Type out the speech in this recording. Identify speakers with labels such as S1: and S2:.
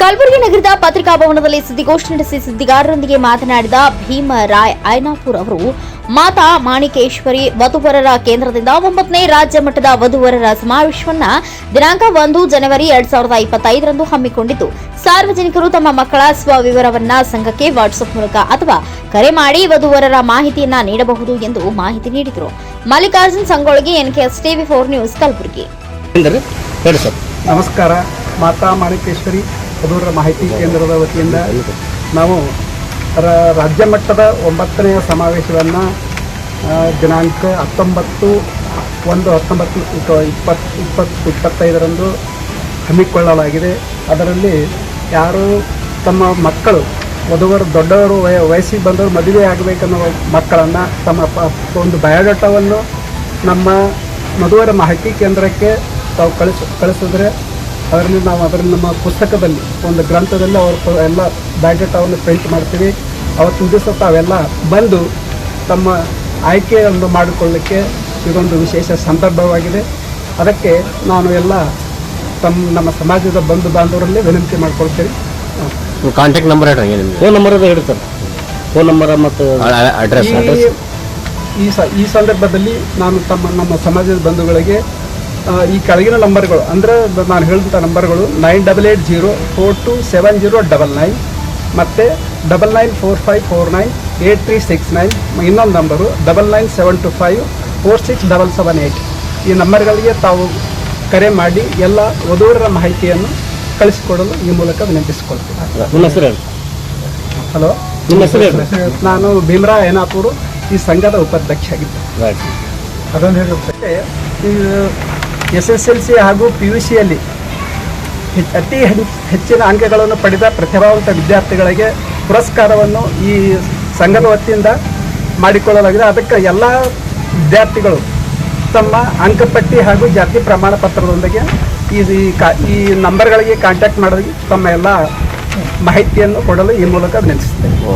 S1: ಕಲಬುರಗಿ ನಗರದ ಪತ್ರಿಕಾ ಭವನದಲ್ಲಿ ಸುದ್ದಿಗೋಷ್ಠಿ ನಡೆಸಿ ಸುದ್ದಿಗಾರರೊಂದಿಗೆ ಮಾತನಾಡಿದ ಭೀಮರಾಯ್ ಅಯ್ನಾಪುರ್ ಅವರು ಮಾತಾ ಮಾಣಿಕೇಶ್ವರಿ ವಧುವರರ ಕೇಂದ್ರದಿಂದ ಒಂಬತ್ತನೇ ರಾಜ್ಯ ಮಟ್ಟದ ವಧುವರರ ಸಮಾವೇಶವನ್ನ ದಿನಾಂಕ ಒಂದು ಜನವರಿ ಎರಡ್ ಸಾವಿರದ ಇಪ್ಪತ್ತೈದರಂದು ಹಮ್ಮಿಕೊಂಡಿದ್ದು ಸಾರ್ವಜನಿಕರು ತಮ್ಮ ಮಕ್ಕಳ ಸ್ವವಿವರವನ್ನ ಸಂಘಕ್ಕೆ ವಾಟ್ಸ್ಆಪ್ ಮೂಲಕ ಅಥವಾ ಕರೆ ಮಾಡಿ ವಧುವರರ ಮಾಹಿತಿಯನ್ನ ನೀಡಬಹುದು ಎಂದು ಮಾಹಿತಿ ನೀಡಿದರು. Mallikarjun Sangolagi NKS TV four news Kalaburagi.
S2: ನಮಸ್ಕಾರ. ಮಾತಾ ಮಾಣಿಕೇಶ್ವರಿ ವಧುವರ ಮಾಹಿತಿ ಕೇಂದ್ರದ ವತಿಯಿಂದ ನಾವು ರಾಜ್ಯ ಮಟ್ಟದ ಒಂಬತ್ತನೆಯ ಸಮಾವೇಶವನ್ನು ದಿನಾಂಕ ಹತ್ತೊಂಬತ್ತು, ಒಂದು ಹತ್ತೊಂಬತ್ತು ಇಪ್ಪ- ಇಪ್ಪತ್ತು ಇಪ್ಪತ್ತು, ಇಪ್ಪತ್ತೈದರಂದು ಹಮ್ಮಿಕೊಳ್ಳಲಾಗಿದೆ. ಅದರಲ್ಲಿ ಯಾರು ತಮ್ಮ ಮಕ್ಕಳು, ವಧುವರು, ದೊಡ್ಡವರು, ವಯ, ವಯಸ್ಸಿಗೆ ಬಂದವರು ಮದುವೆ ಆಗಬೇಕನ್ನೋ ಮಕ್ಕಳನ್ನು ತಮ್ಮ ಒಂದು ಬಯೋಡಾಟವನ್ನು ನಮ್ಮ ಮದುವರ ಮಾಹಿತಿ ಕೇಂದ್ರಕ್ಕೆ ತಾವು ಕಳಿಸ್, ಕಳಿಸಿದ್ರೆ ಅದರಲ್ಲಿ ನಾವು ಅದರಲ್ಲಿ ನಮ್ಮ ಪುಸ್ತಕದಲ್ಲಿ ಒಂದು ಗ್ರಂಥದಲ್ಲಿ ಅವರು ಪ- ಎಲ್ಲ ಅವನ್ನು ಪ್ರಿಂಟ್ ಮಾಡ್ತೀವಿ. ಅವತ್ತು ದಿವಸ ತಾವೆಲ್ಲ ಬಂದು ತಮ್ಮ ಆಯ್ಕೆಯನ್ನು ಮಾಡಿಕೊಳ್ಳಿಕ್ಕೆ ಇದೊಂದು ವಿಶೇಷ ಸಂದರ್ಭವಾಗಿದೆ. ಅದಕ್ಕೆ ನಾನು ಎಲ್ಲ ತಮ್ಮ ನಮ್ಮ ಸಮಾಜದ ಬಂಧು ಬಾಂಧವರಲ್ಲಿ ವಿನಂತಿ ಮಾಡ್ಕೊಳ್ತೀನಿ.
S3: ಕಾಂಟ್ಯಾಕ್ಟ್ ನಂಬರ್ ಫೋನ್ ನಂಬರ್ ಹೇಳಿ ಸರ್. ಫೋನ್ ನಂಬರ್ ಮತ್ತು ಅಡ್ರೆಸ್ ಅಡ್ರೆಸ್
S2: ಈ- ಈ ಸ ಈ ಸಂದರ್ಭದಲ್ಲಿ ನಾನು ತಮ್ಮ ನಮ್ಮ ಸಮಾಜದ ಬಂಧುಗಳಿಗೆ ಈ ಕೆಳಗಿನ ನಂಬರ್ಗಳು ಅಂದರೆ ನಾನು ಹೇಳಿದಂಥ ನಂಬರ್ಗಳು nine double eight zero four two seven zero double nine ಮತ್ತು double nine four five four nine eight three six nine ಇನ್ನೊಂದು number double nine seven two five four six double seven eight ಈ ನಂಬರ್ಗಳಿಗೆ ತಾವು ಕರೆ ಮಾಡಿ ಎಲ್ಲ ವಧುವರರ ಮಾಹಿತಿಯನ್ನು ಕಳಿಸಿಕೊಡಲು ಈ ಮೂಲಕ ವಿನಂತಿಸಿಕೊಳ್ತೀನಿ. ಹಲೋ? ನಾನು ಭೀಮರಾ ಏನಾಪುರು ಈ ಸಂಘದ ಉಪಾಧ್ಯಕ್ಷ ಆಗಿದ್ದೆ. ಅದೊಂದು ಹೇಳುತ್ತೆ ಎಸ್ ಎಸ್ ಎಲ್ ಸಿ ಹಾಗೂ ಪಿ ಯು ಸಿಯಲ್ಲಿ ಅತಿ ಹೆಚ್- ಹೆಚ್ಚಿನ ಅಂಕಗಳನ್ನು ಪಡೆದ ಪ್ರತಿಭಾವಂತ ವಿದ್ಯಾರ್ಥಿಗಳಿಗೆ ಪುರಸ್ಕಾರವನ್ನು ಈ ಸಂಘದ ವತಿಯಿಂದ ಮಾಡಿಕೊಳ್ಳಲಾಗಿದೆ. ಅದಕ್ಕೆ ಎಲ್ಲ ವಿದ್ಯಾರ್ಥಿಗಳು ತಮ್ಮ ಅಂಕಪಟ್ಟಿ ಹಾಗೂ ಜಾತಿ ಪ್ರಮಾಣ ಪತ್ರದೊಂದಿಗೆ ಈ ಕಾ, ಈ ನಂಬರ್ಗಳಿಗೆ ಕಾಂಟ್ಯಾಕ್ಟ್ ಮಾಡೋದಕ್ಕೆ ತಮ್ಮ ಎಲ್ಲ ಮಾಹಿತಿಯನ್ನು ಕೊಡಲು ಈ ಮೂಲಕ ವಿನಂತಿಸುತ್ತೇನೆ.